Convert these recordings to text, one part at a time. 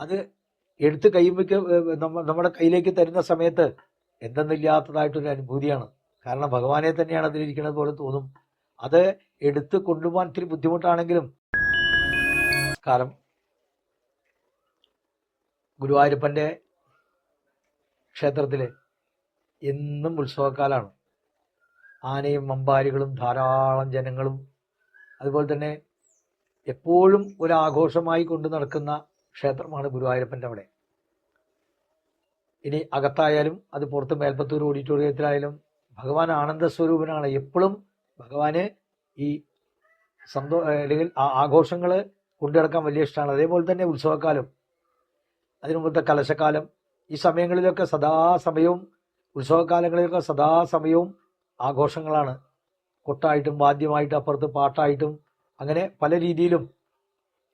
അത് എടുത്ത് കൈവയ്ക്ക് നമ്മുടെ കയ്യിലേക്ക് തരുന്ന സമയത്ത് എന്തെന്നില്ലാത്തതായിട്ടൊരു അനുഭൂതിയാണ്. കാരണം ഭഗവാനെ തന്നെയാണ് അതിലിരിക്കുന്നത് പോലെ തോന്നും. അത് എടുത്ത് കൊണ്ടുപോകാൻ ഇത്തിരി ബുദ്ധിമുട്ടാണെങ്കിലും കാലം ഗുരുവായൂരപ്പന്റെ ക്ഷേത്രത്തിൽ എന്നും ഉത്സവക്കാലാണ്. ആനയും അമ്പാരികളും ധാരാളം ജനങ്ങളും അതുപോലെ തന്നെ എപ്പോഴും ഒരാഘോഷമായി കൊണ്ടു നടക്കുന്ന ക്ഷേത്രമാണ് ഗുരുവായൂരപ്പന്റെ അവിടെ. ഇനി അകത്തായാലും അത് പുറത്ത് മേൽപ്പത്തൂർ ഓഡിറ്റോറിയത്തിലായാലും ഭഗവാൻ ആനന്ദ സ്വരൂപനാണ് എപ്പോഴും ഭഗവാന് ഈ സന്തോ അല്ലെങ്കിൽ ആഘോഷങ്ങൾ കൊണ്ടുനടക്കാൻ വലിയ ഇഷ്ടമാണ്. അതേപോലെ തന്നെ ഉത്സവക്കാലം അതിനു മുമ്പത്തെ കലശക്കാലം ഈ സമയങ്ങളിലൊക്കെ സദാസമയവും ഉത്സവകാലങ്ങളിലൊക്കെ സദാസമയവും ആഘോഷങ്ങളാണ്. കൊട്ടായിട്ടും വാദ്യമായിട്ടും അപ്പുറത്ത് പാട്ടായിട്ടും അങ്ങനെ പല രീതിയിലും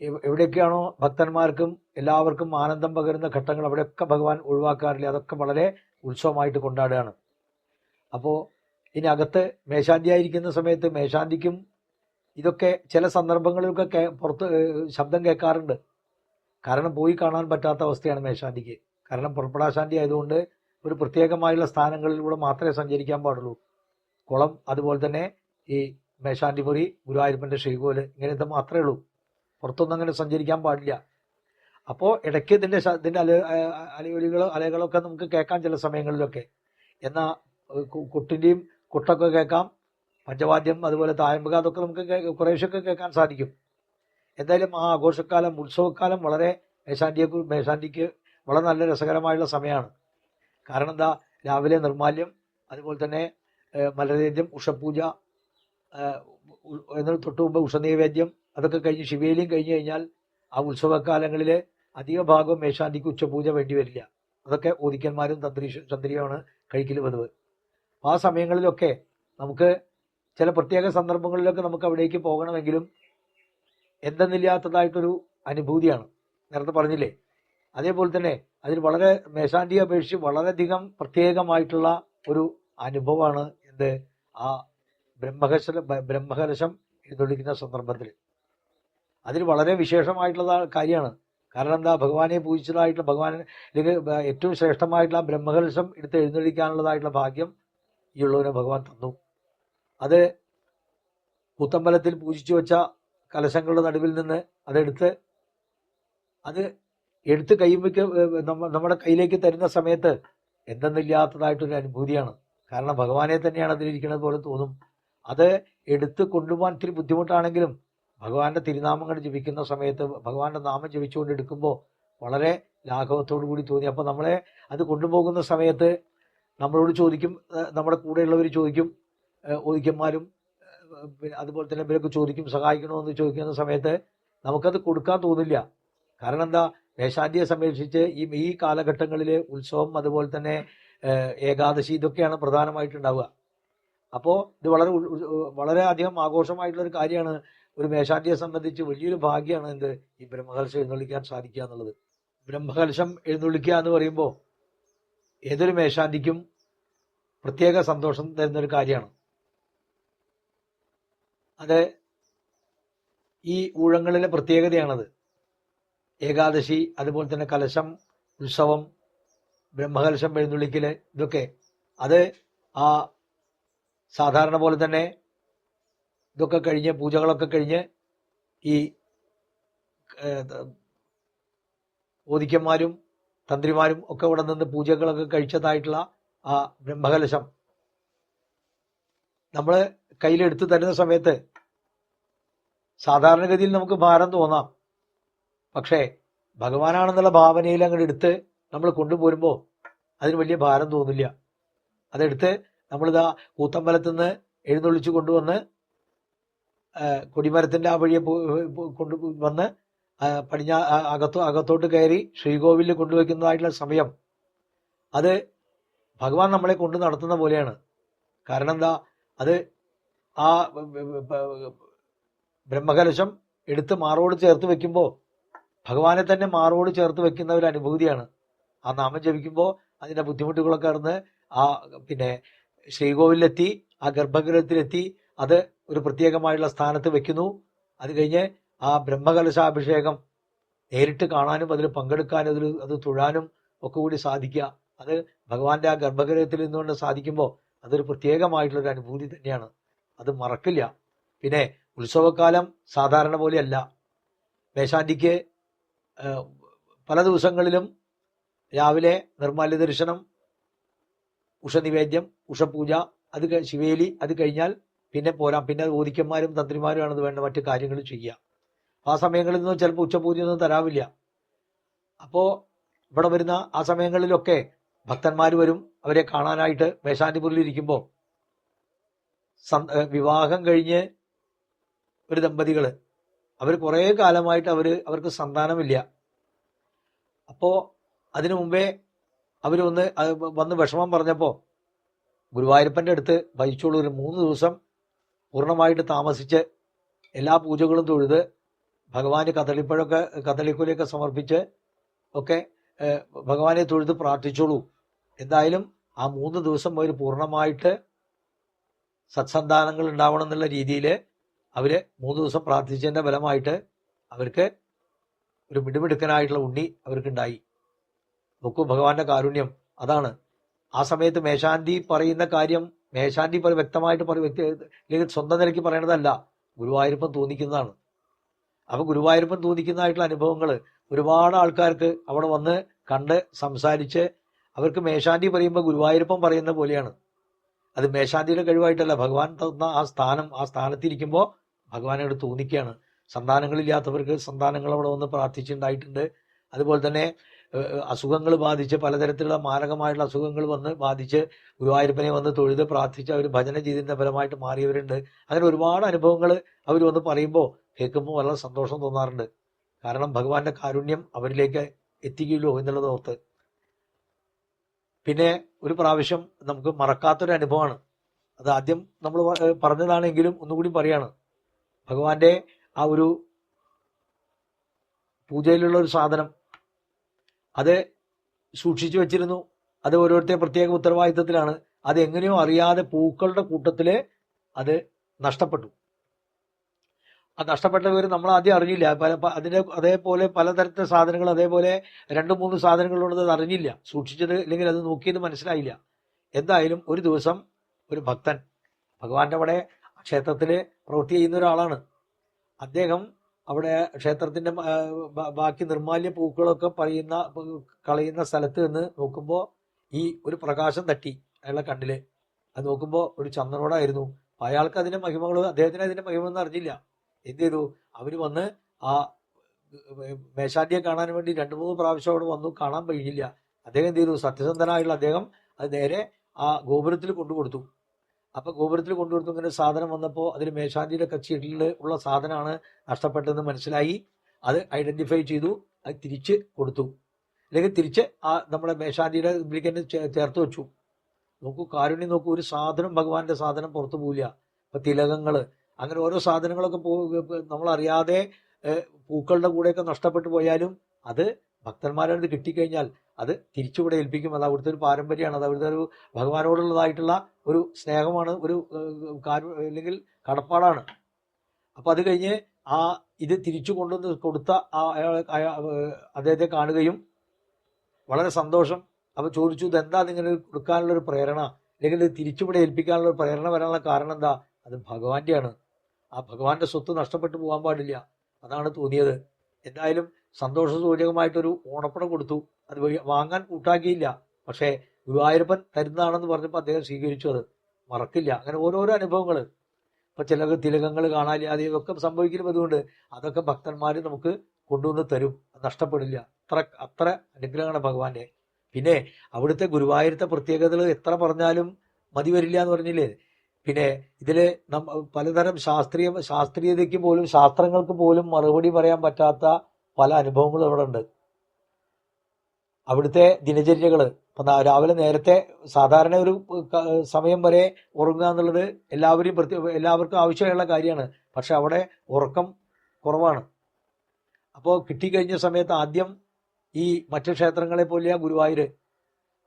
എവിടെയൊക്കെയാണോ ഭക്തന്മാർക്കും എല്ലാവർക്കും ആനന്ദം പകരുന്ന ഘട്ടങ്ങൾ അവിടെയൊക്കെ ഭഗവാൻ ഒഴിവാക്കാറില്ല. അതൊക്കെ വളരെ ഉത്സവമായിട്ട് കൊണ്ടാടുകയാണ്. അപ്പോൾ ഇനി അകത്ത് മേശാന്തിയായിരിക്കുന്ന സമയത്ത് മേശാന്തിക്കും ഇതൊക്കെ ചില സന്ദർഭങ്ങളിലൊക്കെ പുറത്ത് ശബ്ദം കേൾക്കാറുണ്ട്. കാരണം പോയി കാണാൻ പറ്റാത്ത അവസ്ഥയാണ് മേശാന്തിക്ക്. കാരണം പുറപ്പെടാശാന്തി ആയതുകൊണ്ട് ഒരു പ്രത്യേകമായുള്ള സ്ഥാനങ്ങളിലൂടെ മാത്രമേ സഞ്ചരിക്കാൻ പാടുള്ളൂ. കുളം അതുപോലെ തന്നെ ഈ മേശാന്തിപുരി ഗുരുവായൂരപ്പന്റെ ശ്രീകോൽ ഇങ്ങനത്തെ മാത്രമേ ഉള്ളൂ. പുറത്തൊന്നും അങ്ങനെ സഞ്ചരിക്കാൻ പാടില്ല. അപ്പോൾ ഇടയ്ക്ക് ഇതിന്റെ ഇതിന്റെ അല അലയൊലികളോ അലകളൊക്കെ നമുക്ക് കേൾക്കാം ചില സമയങ്ങളിലൊക്കെ. എന്നാൽ കുട്ടിന്റെയും കുട്ടൊക്കെ കേൾക്കാം പഞ്ചവാദ്യം അതുപോലെ തായമ്പുക അതൊക്കെ നമുക്ക് കുറേശൊക്കെ കേൾക്കാൻ സാധിക്കും. എന്തായാലും ആ ആഘോഷക്കാലം ഉത്സവക്കാലം വളരെ മേശാന്തിയെ മേശാന്തിക്ക് വളരെ നല്ല രസകരമായുള്ള സമയമാണ്. കാരണം എന്താ രാവിലെ നിർമാല്യം അതുപോലെ തന്നെ മലരേദ്യം ഉഷപൂജ എന്നൊരു തൊട്ടുമുമ്പ് ഉഷനൈവേദ്യം അതൊക്കെ കഴിഞ്ഞ് ശിവേലിയും കഴിഞ്ഞു കഴിഞ്ഞാൽ ആ ഉത്സവകാലങ്ങളിൽ അധിക ഭാഗവും മേശാന്തിക്ക് ഉച്ചപൂജ വേണ്ടി വരില്ല. അതൊക്കെ ഓദിക്കന്മാരും തന്ത്രി തന്ത്രിയുമാണ് കഴിക്കൽ പതിവ് ആ സമയങ്ങളിലൊക്കെ നമുക്ക് ചില പ്രത്യേക സന്ദർഭങ്ങളിലൊക്കെ നമുക്ക് അവിടേക്ക് പോകണമെങ്കിലും എന്തെന്നില്ലാത്തതായിട്ടൊരു അനുഭൂതിയാണ്. നേരത്തെ പറഞ്ഞില്ലേ? അതേപോലെ തന്നെ അതിൽ വളരെ മേശാന്തിയെ അപേക്ഷിച്ച് വളരെയധികം പ്രത്യേകമായിട്ടുള്ള ഒരു അനുഭവമാണ് എന്ത്? ആ ബ്രഹ്മകശ ബ്രഹ്മകലശം എഴുന്നള്ളിക്കുന്ന സന്ദർഭത്തിൽ അതിൽ വളരെ വിശേഷമായിട്ടുള്ള കാര്യമാണ്. കാരണം എന്താ? ഭഗവാനെ പൂജിച്ചതായിട്ടുള്ള ഭഗവാൻ അല്ലെങ്കിൽ ഏറ്റവും ശ്രേഷ്ഠമായിട്ടുള്ള ബ്രഹ്മകലശം എടുത്ത് എഴുന്നള്ളിക്കാനുള്ളതായിട്ടുള്ള ഭാഗ്യം ഈ ഉള്ളവനെ ഭഗവാൻ തന്നു. അത് പുത്തമ്പലത്തിൽ പൂജിച്ചു വെച്ച കലശങ്ങളുടെ നടുവിൽ നിന്ന് അതെടുത്ത് അത് എടുത്ത് കൈവയ്ക്ക് നമ്മുടെ കയ്യിലേക്ക് തരുന്ന സമയത്ത് എന്തെന്നില്ലാത്തതായിട്ടൊരു അനുഭൂതിയാണ്. കാരണം ഭഗവാനെ തന്നെയാണ് അതിലിരിക്കുന്നത് പോലെ തോന്നും. അത് എടുത്ത് കൊണ്ടുപോകാൻ ഇത്തിരി ബുദ്ധിമുട്ടാണെങ്കിലും ഭഗവാന്റെ തിരുനാമങ്ങൾ ജപിക്കുന്ന സമയത്ത് ഭഗവാന്റെ നാമം ജപിച്ചുകൊണ്ട് എടുക്കുമ്പോൾ വളരെ ലാഘവത്തോടു കൂടി തോന്നി. അപ്പോൾ നമ്മളെ അത് കൊണ്ടുപോകുന്ന സമയത്ത് നമ്മളോട് ചോദിക്കും നമ്മുടെ കൂടെയുള്ളവർ ചോദിക്കും ഏഹ് ഓദിക്കന്മാരും പിന്നെ അതുപോലെ തന്നെ ഇവരൊക്കെ ചോദിക്കും സഹായിക്കണമെന്ന് ചോദിക്കുന്ന സമയത്ത് നമുക്കത് കൊടുക്കാൻ തോന്നില്ല. കാരണം എന്താ? മേശാന്തിയെ സംരക്ഷിച്ച് ഈ ഈ കാലഘട്ടങ്ങളിൽ ഉത്സവം അതുപോലെ തന്നെ ഏകാദശി ഇതൊക്കെയാണ് പ്രധാനമായിട്ടുണ്ടാവുക. അപ്പോൾ ഇത് വളരെ വളരെ അധികം ആഘോഷമായിട്ടുള്ള ഒരു കാര്യമാണ് ഒരു മേശാന്തിയെ സംബന്ധിച്ച് വലിയൊരു ഭാഗ്യമാണ് എന്ത് ഈ ബ്രഹ്മകലശം എഴുന്നള്ളിക്കാൻ സാധിക്കുക എന്നുള്ളത്. ബ്രഹ്മകലശം എഴുന്നള്ളിക്കുക എന്ന് പറയുമ്പോൾ ഏതൊരു മേശാന്തിക്കും പ്രത്യേക സന്തോഷം തരുന്ന ഒരു കാര്യമാണ്. അത് ഈ ഊഴങ്ങളിലെ പ്രത്യേകതയാണത്. ഏകാദശി അതുപോലെ തന്നെ കലശം ഉത്സവം ബ്രഹ്മകലശം എഴുന്നള്ളിക്കൽ ഇതൊക്കെ. അത് ആ സാധാരണ പോലെ തന്നെ ഇതൊക്കെ കഴിഞ്ഞ് പൂജകളൊക്കെ കഴിഞ്ഞ് ഈ ഓദിക്കന്മാരും തന്ത്രിമാരും ഒക്കെ ഇവിടെ നിന്ന് പൂജകളൊക്കെ കഴിച്ചതായിട്ടുള്ള ആ ബ്രഹ്മകലശം. നമ്മൾ കയ്യിലെടുത്ത് തരുന്ന സമയത്ത് സാധാരണഗതിയിൽ നമുക്ക് ഭാരം തോന്നാം. പക്ഷേ ഭഗവാനാണെന്നുള്ള ഭാവനയിൽ അങ്ങോട്ട് എടുത്ത് നമ്മൾ കൊണ്ടുപോരുമ്പോൾ അതിന് വലിയ ഭാരം തോന്നില്ല. അതെടുത്ത് നമ്മളിതാ കൂത്തമ്പലത്ത് നിന്ന് എഴുന്നള്ളിച്ച് കൊണ്ടുവന്ന് കൊടിമരത്തിന്റെ ആ വഴിയെ കൊണ്ടു വന്ന് പടിഞ്ഞാ അകത്തോ അകത്തോട്ട് കയറി ശ്രീകോവിലിൽ കൊണ്ടുവയ്ക്കുന്നതായിട്ടുള്ള സമയം. അത് ഭഗവാൻ നമ്മളെ കൊണ്ട് നടത്തുന്ന പോലെയാണ്. കാരണം എന്താ? അത് ആ ബ്രഹ്മകലശം എടുത്ത് മാറോട് ചേർത്ത് വെക്കുമ്പോൾ ഭഗവാനെ തന്നെ മാറോട് ചേർത്ത് വെക്കുന്ന ഒരു അനുഭൂതിയാണ്. ആ നാമം ജപിക്കുമ്പോൾ അതിന്റെ ബുദ്ധിമുട്ടുകളൊക്കെ അറിഞ്ഞ് ആ പിന്നെ ശ്രീകോവിലെത്തി ആ ഗർഭഗൃഹത്തിലെത്തി അത് ഒരു പ്രത്യേകമായുള്ള സ്ഥാനത്ത് വെക്കുന്നു. അത് കഴിഞ്ഞ് ആ ബ്രഹ്മകലശാഭിഷേകം നേരിട്ട് കാണാനും അതിൽ പങ്കെടുക്കാനും അതിൽ അത് തൊഴാനും ഒക്കെ കൂടി സാധിക്കുക. അത് ഭഗവാന്റെ ആ ഗർഭഗൃഹത്തിൽ നിന്നുകൊണ്ട് സാധിക്കുമ്പോൾ അതൊരു പ്രത്യേകമായിട്ടുള്ളൊരു അനുഭൂതി തന്നെയാണ്. അത് മറക്കില്ല. പിന്നെ ഉത്സവകാലം സാധാരണ പോലെയല്ല. മേശാന്തിക്ക് പല ദിവസങ്ങളിലും രാവിലെ നിർമ്മാല്യ ദർശനം ഉഷനിവേദ്യം ഉഷപൂജ അത് ശിവേലി അത് കഴിഞ്ഞാൽ പിന്നെ പോരാം. പിന്നെ ഓദിക്കന്മാരും തന്ത്രിമാരുമാണ് അത് വേണ്ട മറ്റു കാര്യങ്ങൾ ചെയ്യുക ആ സമയങ്ങളിൽ നിന്നും ചിലപ്പോൾ ഉച്ചപൂജയൊന്നും തരാവില്ല. അപ്പോൾ ഇവിടെ വരുന്ന ആ സമയങ്ങളിലൊക്കെ ഭക്തന്മാർ വരും അവരെ കാണാനായിട്ട് മേശാന്തിപുരിൽ ഇരിക്കുമ്പോൾ വിവാഹം കഴിഞ്ഞ് ഒരു ദമ്പതികൾ അവർ കുറേ കാലമായിട്ട് അവർ അവർക്ക് സന്താനമില്ല. അപ്പോൾ അതിനു മുമ്പേ അവർ ഒന്ന് അത് വന്ന് വിഷമം പറഞ്ഞപ്പോൾ ഗുരുവായൂരപ്പന്റെ അടുത്ത് വഹിച്ചോളൂ. ഒരു മൂന്ന് ദിവസം പൂർണമായിട്ട് താമസിച്ച് എല്ലാ പൂജകളും തൊഴുത് ഭഗവാന് കദളിപ്പഴമൊക്കെ കദളിക്കുലയൊക്കെ സമർപ്പിച്ച് ഒക്കെ ഭഗവാനെ തൊഴുത് പ്രാർത്ഥിച്ചോളൂ. എന്തായാലും ആ മൂന്ന് ദിവസം അവർ പൂർണമായിട്ട് സത്സന്താനങ്ങൾ ഉണ്ടാവണം എന്നുള്ള രീതിയിൽ അവർ മൂന്ന് ദിവസം പ്രാർത്ഥിച്ചതിന്റെ ഫലമായിട്ട് അവർക്ക് ഒരു മിടുമിടുക്കനായിട്ടുള്ള ഉണ്ണി അവർക്കുണ്ടായി. നോക്കൂ ഭഗവാന്റെ കാരുണ്യം. അതാണ്. ആ സമയത്ത് മേശാന്തി പറയുന്ന കാര്യം മേശാന്തി പറ- വ്യക്തമായിട്ട് പറയും വ്യക്തി അല്ലെങ്കിൽ സ്വന്തം നിലയ്ക്ക് പറയണതല്ല. ഗുരുവായൂരപ്പൻ തോന്നിക്കുന്നതാണ്. അപ്പൊ ഗുരുവായൂരപ്പൻ തോന്നിക്കുന്നതായിട്ടുള്ള അനുഭവങ്ങൾ ഒരുപാട് ആൾക്കാർക്ക് അവിടെ വന്ന് കണ്ട് സംസാരിച്ച് അവർക്ക് മേശാന്തി പറയുമ്പോൾ ഗുരുവായൂരപ്പൻ പറയുന്ന പോലെയാണ്. അത് മേശാന്തിയുടെ കഴിവായിട്ടല്ല. ഭഗവാൻ തന്ന ആ സ്ഥാനം ആ സ്ഥാനത്തിരിക്കുമ്പോൾ ഭഗവാനോട് തോന്നിക്കുകയാണ്. സന്താനങ്ങളില്ലാത്തവർക്ക് സന്താനങ്ങൾ അവിടെ വന്ന് പ്രാർത്ഥിച്ചിട്ടുണ്ടായിട്ടുണ്ട്. അതുപോലെ തന്നെ അസുഖങ്ങൾ ബാധിച്ച് പലതരത്തിലുള്ള മാരകമായിട്ടുള്ള അസുഖങ്ങൾ വന്ന് ബാധിച്ച് ഗുരുവായൂരപ്പനെ വന്ന് തൊഴുത് പ്രാർത്ഥിച്ച് അവർ ഭജന ചെയ്തതിന്റെ ഫലമായിട്ട് മാറിയവരുണ്ട്. അങ്ങനെ ഒരുപാട് അനുഭവങ്ങൾ അവർ വന്ന് പറയുമ്പോൾ കേൾക്കുമ്പോൾ വളരെ സന്തോഷം തോന്നാറുണ്ട്. കാരണം ഭഗവാന്റെ കാരുണ്യം അവരിലേക്ക് എത്തിക്കുകയുള്ളൂ എന്നുള്ളത് ഓർത്ത്. പിന്നെ ഒരു പ്രാവശ്യം നമുക്ക് മറക്കാത്തൊരു അനുഭവമാണ്. അത് ആദ്യം നമ്മൾ പറഞ്ഞതാണെങ്കിലും ഒന്നുകൂടി പറയാണ്. ഭഗവാന്റെ ആ ഒരു പൂജയിലുള്ള ഒരു സാധനം അത് സൂക്ഷിച്ചു വെച്ചിരുന്നു. അത് ഓരോരുത്തരെ പ്രത്യേക ഉത്തരവാദിത്തത്തിലാണ്. അത് എങ്ങനെയോ അറിയാതെ പൂക്കളുടെ കൂട്ടത്തിൽ അത് നഷ്ടപ്പെട്ടു. ആ നഷ്ടപ്പെട്ട വിവരം നമ്മൾ ആദ്യം അറിഞ്ഞില്ല. പല അതിന്റെ അതേപോലെ പലതരത്തിലെ സാധനങ്ങൾ അതേപോലെ രണ്ട് മൂന്ന് സാധനങ്ങളുള്ളത് അറിഞ്ഞില്ല. സൂക്ഷിച്ചത് അല്ലെങ്കിൽ അത് നോക്കിയത് മനസ്സിലായില്ല. എന്തായാലും ഒരു ദിവസം ഒരു ഭക്തൻ ഭഗവാന്റെ അവിടെ ക്ഷേത്രത്തിൽ പ്രവൃത്തി ചെയ്യുന്ന ഒരാളാണ്. അദ്ദേഹം അവിടെ ക്ഷേത്രത്തിന്റെ ബാക്കി നിർമാല്യ പൂക്കളൊക്കെ പറയുന്ന കളയുന്ന സ്ഥലത്ത് നിന്ന് നോക്കുമ്പോൾ ഈ ഒരു പ്രകാശം തട്ടി അയാളെ കണ്ണിൽ. അത് നോക്കുമ്പോൾ ഒരു ചന്ദ്രനോടായിരുന്നു അയാൾക്ക് അതിന്റെ മഹിമകൾ അദ്ദേഹത്തിന് അതിന്റെ മഹിമൊന്നും അറിഞ്ഞില്ല. എന്ത് ചെയ്തു? അവർ വന്ന് ആ മേശാന്തിയെ കാണാൻ വേണ്ടി രണ്ടു മൂന്ന് പ്രാവശ്യം അവിടെ വന്നു. കാണാൻ കഴിഞ്ഞില്ല അദ്ദേഹം എന്ത് ചെയ്തു? സത്യസന്ധനായുള്ള അദ്ദേഹം അത് നേരെ ആ ഗോപുരത്തിൽ കൊണ്ടുകൊടുത്തു. അപ്പൊ ഗോപുരത്തിൽ കൊണ്ടുകൊടുത്തു ഇങ്ങനെ സാധനം വന്നപ്പോൾ അതിൽ മേശാന്തിയുടെ കച്ചീട്ടിൽ ഉള്ള സാധനമാണ് നഷ്ടപ്പെട്ടതെന്ന് മനസ്സിലായി. അത് ഐഡന്റിഫൈ ചെയ്തു അത് തിരിച്ച് കൊടുത്തു. അല്ലെങ്കിൽ തിരിച്ച് ആ നമ്മുടെ മേശാന്തിയുടെ ഇതിലേക്ക് ചേർത്ത് വെച്ചു. നോക്കൂ കാരുണ്യം നോക്കൂ ഒരു സാധനം ഭഗവാന്റെ സാധനം പുറത്തു പോവില്ല. ഇപ്പൊ തിലകങ്ങൾ അങ്ങനെ ഓരോ സാധനങ്ങളൊക്കെ പോ നമ്മളറിയാതെ പൂക്കളുടെ കൂടെയൊക്കെ നഷ്ടപ്പെട്ടു പോയാലും അത് ഭക്തന്മാരുടെ അടുത്ത് കിട്ടിക്കഴിഞ്ഞാൽ അത് തിരിച്ചുകൂടെ ഏൽപ്പിക്കും. അത് അവിടുത്തെ ഒരു പാരമ്പര്യമാണ്. അത് അവിടുത്തെ ഒരു ഭഗവാനോടുള്ളതായിട്ടുള്ള ഒരു സ്നേഹമാണ് ഒരു അല്ലെങ്കിൽ കടപ്പാടാണ്. അപ്പൊ അത് കഴിഞ്ഞ് ആ ഇത് തിരിച്ചു കൊണ്ടുവന്ന് കൊടുത്ത ആ അദ്ദേഹത്തെ കാണുകയും വളരെ സന്തോഷം. അപ്പോൾ ചോദിച്ചു ഇത് എന്താ നിങ്ങൾ കൊടുക്കാനുള്ള ഒരു പ്രേരണ? അല്ലെങ്കിൽ ഇത് തിരിച്ചുവിടെ ഏൽപ്പിക്കാനുള്ള പ്രേരണ വരാനുള്ള കാരണം എന്താ? അത് ഭഗവാന്റെയാണ്. ആ ഭഗവാന്റെ സ്വത്ത് നഷ്ടപ്പെട്ടു പോകാൻ പാടില്ല. അതാണ് തോന്നിയത്. എന്തായാലും സന്തോഷസൂചകമായിട്ടൊരു ഓണപ്പണം കൊടുത്തു. അത് വാങ്ങാൻ കൂട്ടാക്കിയില്ല. പക്ഷേ ഗുരുവായൂരപ്പൻ തരുന്നതാണെന്ന് പറഞ്ഞപ്പോൾ അദ്ദേഹം സ്വീകരിച്ചു അത്. മറക്കില്ല. അങ്ങനെ ഓരോരോ അനുഭവങ്ങൾ. ഇപ്പൊ ചില തിലകങ്ങൾ കാണാനില്ലാതെ ഇതൊക്കെ സംഭവിക്കുന്നു അതുകൊണ്ട് അതൊക്കെ ഭക്തന്മാർ നമുക്ക് കൊണ്ടുവന്ന് തരും. അത് നഷ്ടപ്പെടില്ല. അത്ര അത്ര അനുഗ്രഹമാണ് ഭഗവാന്റെ. പിന്നെ അവിടുത്തെ ഗുരുവായൂരത്തെ പ്രത്യേകതകൾ എത്ര പറഞ്ഞാലും മതി വരില്ല എന്ന് പറഞ്ഞില്ലേ? പിന്നെ നമ്മ പലതരം ശാസ്ത്രീയ ശാസ്ത്രീയതയ്ക്ക് പോലും ശാസ്ത്രങ്ങൾക്ക് പോലും മറുപടി പറയാൻ പറ്റാത്ത പല അനുഭവങ്ങളും അവിടെ ഉണ്ട് അവിടുത്തെ ദിനചര്യകൾ ഇപ്പം രാവിലെ നേരത്തെ സാധാരണ ഒരു സമയം വരെ ഉറങ്ങുക എന്നുള്ളത് എല്ലാവരെയും എല്ലാവർക്കും ആവശ്യമുള്ള കാര്യമാണ്. പക്ഷെ അവിടെ ഉറക്കം കുറവാണ്. അപ്പോൾ കിട്ടിക്കഴിഞ്ഞ സമയത്ത് ആദ്യം ഈ മറ്റു ക്ഷേത്രങ്ങളെ പോലെയാണ് ഗുരുവായൂർ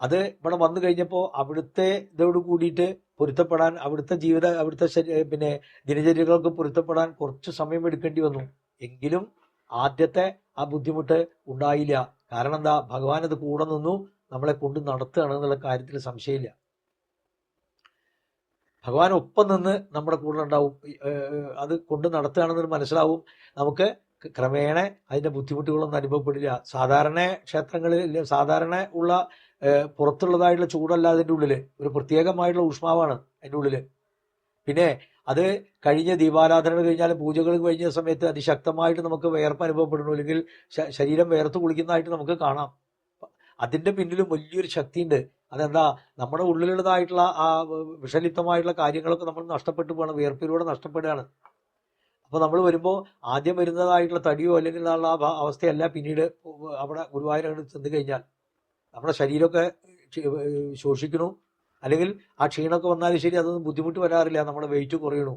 അത് ഇവിടെ വന്നു കഴിഞ്ഞപ്പോൾ അവിടുത്തെ ഇതോട് കൂടിയിട്ട് പൊരുത്തപ്പെടാൻ അവിടുത്തെ ജീവിത അവിടുത്തെ പിന്നെ ദിനചര്യകൾക്ക് പൊരുത്തപ്പെടാൻ കുറച്ച് സമയം എടുക്കേണ്ടി വന്നു. എങ്കിലും ആദ്യത്തെ ആ ബുദ്ധിമുട്ട് ഉണ്ടായില്ല. കാരണം എന്താ ഭഗവാൻ അത് കൂടെ നിന്നു നമ്മളെ കൊണ്ട് നടത്തുകയാണ് എന്നുള്ള കാര്യത്തിൽ സംശയമില്ല. ഭഗവാൻ ഒപ്പം നിന്ന് നമ്മുടെ കൂടെ ഉണ്ടാവും. അത് കൊണ്ട് നടത്തുകയാണെന്ന് മനസ്സിലാവും. നമുക്ക് ക്രമേണ അതിന്റെ ബുദ്ധിമുട്ടുകളൊന്നും അനുഭവപ്പെടില്ല. സാധാരണ ക്ഷേത്രങ്ങളിൽ സാധാരണ ഉള്ള പുറത്തുള്ളതായിട്ടുള്ള ചൂടല്ല അതിന്റെ ഉള്ളിൽ ഒരു പ്രത്യേകമായിട്ടുള്ള ഊഷ്മാവാണ് അതിന്റെ ഉള്ളിൽ പിന്നെ അത് കഴിഞ്ഞ ദീപാരാധന കഴിഞ്ഞാലും പൂജകൾ കഴിഞ്ഞ സമയത്ത് അതിശക്തമായിട്ട് നമുക്ക് വിയർപ്പ് അനുഭവപ്പെടുന്നു. അല്ലെങ്കിൽ ശരീരം വിയർത്ത് കുളിക്കുന്നതായിട്ട് നമുക്ക് കാണാം. അതിന്റെ പിന്നിലും വലിയൊരു ശക്തിയുണ്ട്. അതെന്താ? നമ്മുടെ ഉള്ളിലുള്ളതായിട്ടുള്ള ആ വിഷലിപ്തമായിട്ടുള്ള കാര്യങ്ങളൊക്കെ നമ്മൾ നഷ്ടപ്പെട്ടു പോകണം വിയർപ്പിലൂടെ നഷ്ടപ്പെടുകയാണ്. അപ്പോൾ നമ്മൾ വരുമ്പോൾ ആദ്യം വരുന്നതായിട്ടുള്ള തടിയോ അല്ലെങ്കിൽ ഉള്ള അവസ്ഥയല്ല പിന്നീട് അവിടെ ഗുരുവായൂരങ്ങൾ ചെന്ന് കഴിഞ്ഞാൽ. നമ്മുടെ ശരീരമൊക്കെ ശോഷിക്കുന്നു. അല്ലെങ്കിൽ ആ ക്ഷീണമൊക്കെ വന്നാലും ശരി അതൊന്നും ബുദ്ധിമുട്ട് വരാറില്ല നമ്മുടെ വെയിറ്റ് കുറയണു.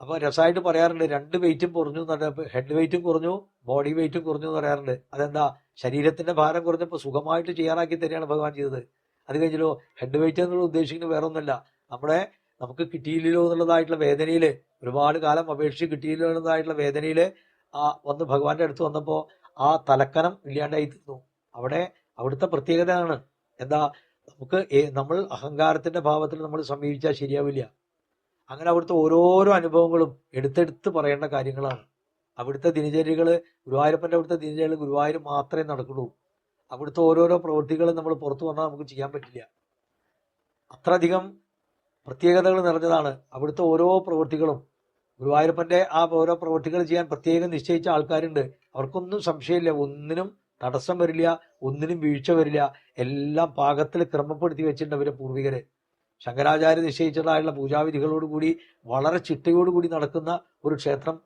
അപ്പോൾ രസമായിട്ട് പറയാറുണ്ട് രണ്ട് വെയിറ്റും കുറഞ്ഞു എന്ന് പറഞ്ഞാൽ ഹെഡ് വെയിറ്റും കുറഞ്ഞു ബോഡി വെയിറ്റും കുറഞ്ഞു എന്ന് പറയാറുണ്ട്. അതെന്താ? ശരീരത്തിന്റെ ഭാരം കുറഞ്ഞപ്പോൾ സുഖമായിട്ട് ചെയ്യാനാക്കി തരികയാണ് ഭഗവാൻ ചെയ്തത്. അത് കഴിഞ്ഞല്ലോ ഹെഡ് വെയിറ്റ് എന്നുള്ള ഉദ്ദേശിക്കുന്നത് വേറെ ഒന്നുമല്ല നമ്മുടെ നമുക്ക് കിട്ടിയില്ലല്ലോ എന്നുള്ളതായിട്ടുള്ള വേദനയിൽ ഒരുപാട് കാലം അപേക്ഷിച്ച് കിട്ടിയില്ലോ എന്നതായിട്ടുള്ള വേദനയിൽ ആ വന്ന് ഭഗവാന്റെ അടുത്ത് വന്നപ്പോൾ ആ തലക്കനം ഇല്ലാണ്ടായി തീർന്നു. അവിടെ അവിടുത്തെ പ്രത്യേകതയാണ് എന്താ? നമുക്ക് നമ്മൾ അഹങ്കാരത്തിന്റെ ഭാവത്തിൽ നമ്മൾ സമീപിച്ചാൽ ശരിയാവില്ല. അങ്ങനെ അവിടുത്തെ ഓരോരോ അനുഭവങ്ങളും എടുത്തെടുത്ത് പറയേണ്ട കാര്യങ്ങളാണ്. അവിടുത്തെ ദിനചര്യകൾ ഗുരുവായൂരപ്പന്റെ അവിടുത്തെ ദിനചര്യകൾ ഗുരുവായൂർ മാത്രമേ നടക്കുള്ളൂ. അവിടുത്തെ ഓരോരോ പ്രവൃത്തികൾ നമ്മൾ പുറത്തു വന്നാൽ നമുക്ക് ചെയ്യാൻ പറ്റില്ല. അത്രയധികം പ്രത്യേകതകൾ നിറഞ്ഞതാണ് അവിടുത്തെ ഓരോ പ്രവൃത്തികളും. ഗുരുവായൂരപ്പന്റെ ആ ഓരോ പ്രവൃത്തികൾ ചെയ്യാൻ പ്രത്യേകം നിശ്ചയിച്ച ആൾക്കാരുണ്ട്. അവർക്കൊന്നും സംശയമില്ല. ഒന്നിനും തടസ്സം വരില്ല ഒന്നിനും വീഴ്ച വരില്ല എല്ലാം പാകത്തിൽ ക്രമപ്പെടുത്തി വെച്ചിട്ടുണ്ട് അവരെ പൂർവികര്. ശങ്കരാചാര്യ നിശ്ചയിച്ചതായുള്ള പൂജാവിധികളോടുകൂടി വളരെ ചിട്ടയോടുകൂടി നടക്കുന്ന ഒരു ക്ഷേത്രം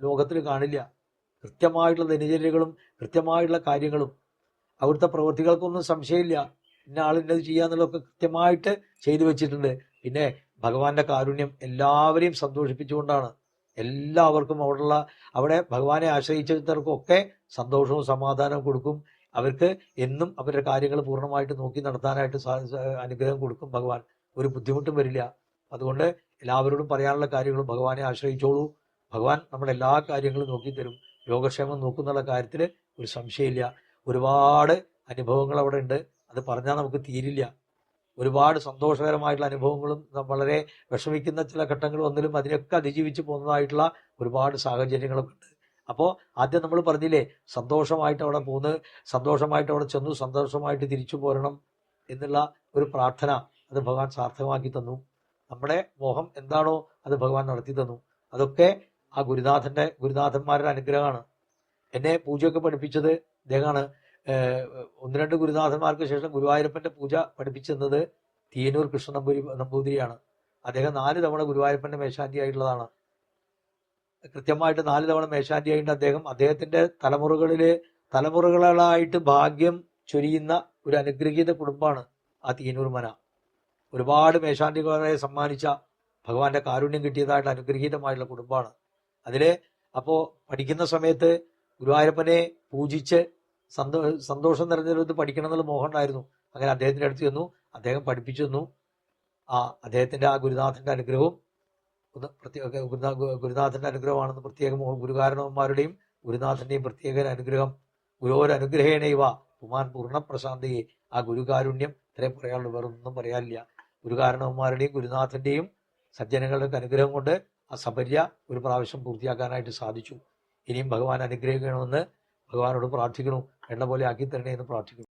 ലോകത്തിൽ കാണില്ല. കൃത്യമായിട്ടുള്ള ദിനചര്യകളും കൃത്യമായിട്ടുള്ള കാര്യങ്ങളും. അവിടുത്തെ പ്രവൃത്തികൾക്കൊന്നും സംശയമില്ല. ഇന്ന ആൾ ഇന്നത് ചെയ്യാന്നുള്ളതൊക്കെ കൃത്യമായിട്ട് ചെയ്തു വെച്ചിട്ടുണ്ട്. പിന്നെ ഭഗവാന്റെ കാരുണ്യം എല്ലാവരെയും സന്തോഷിപ്പിച്ചുകൊണ്ടാണ്. എല്ലാവർക്കും അവിടെയുള്ള അവിടെ ഭഗവാനെ ആശ്രയിച്ചവർക്കൊക്കെ സന്തോഷവും സമാധാനവും കൊടുക്കും. അവർക്ക് എന്നും അവരുടെ കാര്യങ്ങൾ പൂർണമായിട്ട് നോക്കി നടത്താനായിട്ട് അനുഗ്രഹം കൊടുക്കും ഭഗവാൻ. ഒരു ബുദ്ധിമുട്ടും വരില്ല. അതുകൊണ്ട് എല്ലാവരോടും പറയാനുള്ള കാര്യങ്ങളും ഭഗവാനെ ആശ്രയിച്ചോളൂ. ഭഗവാൻ നമ്മുടെ എല്ലാ കാര്യങ്ങളും നോക്കി തരും. യോഗക്ഷേമം നോക്കുന്നുള്ള കാര്യത്തിൽ ഒരു സംശയമില്ല. ഒരുപാട് അനുഭവങ്ങൾ അവിടെ ഉണ്ട്. അത് പറഞ്ഞാൽ നമുക്ക് തീരില്ല. ഒരുപാട് സന്തോഷകരമായിട്ടുള്ള അനുഭവങ്ങളും വളരെ വിഷമിക്കുന്ന ചില ഘട്ടങ്ങൾ വന്നാലും അതിനൊക്കെ അതിജീവിച്ച് പോകുന്നതായിട്ടുള്ള ഒരുപാട് സാഹചര്യങ്ങളൊക്കെ ഉണ്ട് അപ്പോൾ ആദ്യം നമ്മൾ പറഞ്ഞില്ലേ സന്തോഷമായിട്ട് അവിടെ പോന്ന് സന്തോഷമായിട്ട് അവിടെ ചെന്നു സന്തോഷമായിട്ട് തിരിച്ചു പോരണം എന്നുള്ള ഒരു പ്രാർത്ഥന അത് ഭഗവാൻ സാർത്ഥകമാക്കി തന്നു. നമ്മുടെ മോഹം എന്താണോ അത് ഭഗവാൻ നടത്തി തന്നു. അതൊക്കെ ആ ഗുരുനാഥന്റെ ഗുരുനാഥന്മാരുടെ അനുഗ്രഹമാണ്. എന്നെ പൂജയൊക്കെ പഠിപ്പിച്ചത് അദ്ദേഹമാണ് ഏഹ് ഒന്ന് രണ്ട് ഗുരുനാഥന്മാർക്ക് ശേഷം ഗുരുവായൂരപ്പന്റെ പൂജ പഠിപ്പിച്ചെന്നത് തീയനൂർ കൃഷ്ണ നമ്പൂരി നമ്പൂതിരിയാണ്. അദ്ദേഹം നാല് തവണ ഗുരുവായൂരപ്പന്റെ മേശാന്തി ആയിട്ടുള്ളതാണ് കൃത്യമായിട്ട് നാല് തവണ മേശാന്തി ആയിട്ട് അദ്ദേഹം അദ്ദേഹത്തിന്റെ തലമുറകളിലെ തലമുറകളായിട്ട് ഭാഗ്യം ചൊരിയുന്ന ഒരു അനുഗ്രഹീത കുടുംബമാണ് ആ തീയനൂർ മന. ഒരുപാട് മേശാന്തികളെ സമ്മാനിച്ച ഭഗവാന്റെ കാരുണ്യം കിട്ടിയതായിട്ട് അനുഗ്രഹീതമായിട്ടുള്ള കുടുംബമാണ്. അതിലെ അപ്പോ പഠിക്കുന്ന സമയത്ത് ഗുരുവായൂരപ്പനെ പൂജിച്ച് സന്തോ സന്തോഷം നിറഞ്ഞൊരു പഠിക്കണം എന്നുള്ള മോഹം ഉണ്ടായിരുന്നു അങ്ങനെ അദ്ദേഹത്തിന്റെ അടുത്ത് ചെന്നു. അദ്ദേഹം പഠിപ്പിച്ചു തന്നു. ആ അദ്ദേഹത്തിന്റെ ആ ഗുരുനാഥന്റെ അനുഗ്രഹവും ഒന്ന് പ്രത്യേക ഗുരുനാഥന്റെ അനുഗ്രഹമാണെന്ന് പ്രത്യേകം ഗുരുകാരണവന്മാരുടെയും ഗുരുനാഥന്റെയും പ്രത്യേക അനുഗ്രഹം ഗുരുവോര അനുഗ്രഹേണൈവ പുമാൻ പൂർണ പ്രശാന്തിയെ ആ ഗുരുകാരുണ്യം ഇത്രയും പറയാനുള്ളൂ. വേറെ ഒന്നും പറയാനില്ല. ഗുരുകാരണവന്മാരുടെയും ഗുരുനാഥന്റെയും സജ്ജനങ്ങളുടെ അനുഗ്രഹം കൊണ്ട് ആ സബര്യ ഒരു പ്രാവശ്യം പൂർത്തിയാക്കാനായിട്ട് സാധിച്ചു. ഇനിയും ഭഗവാൻ അനുഗ്രഹിക്കണമെന്ന് ഭഗവാനോട് പ്രാർത്ഥിക്കണു എണ്ണ പോലെ ആക്കി തരണേ എന്ന് പ്രാർത്ഥിക്കുന്നു.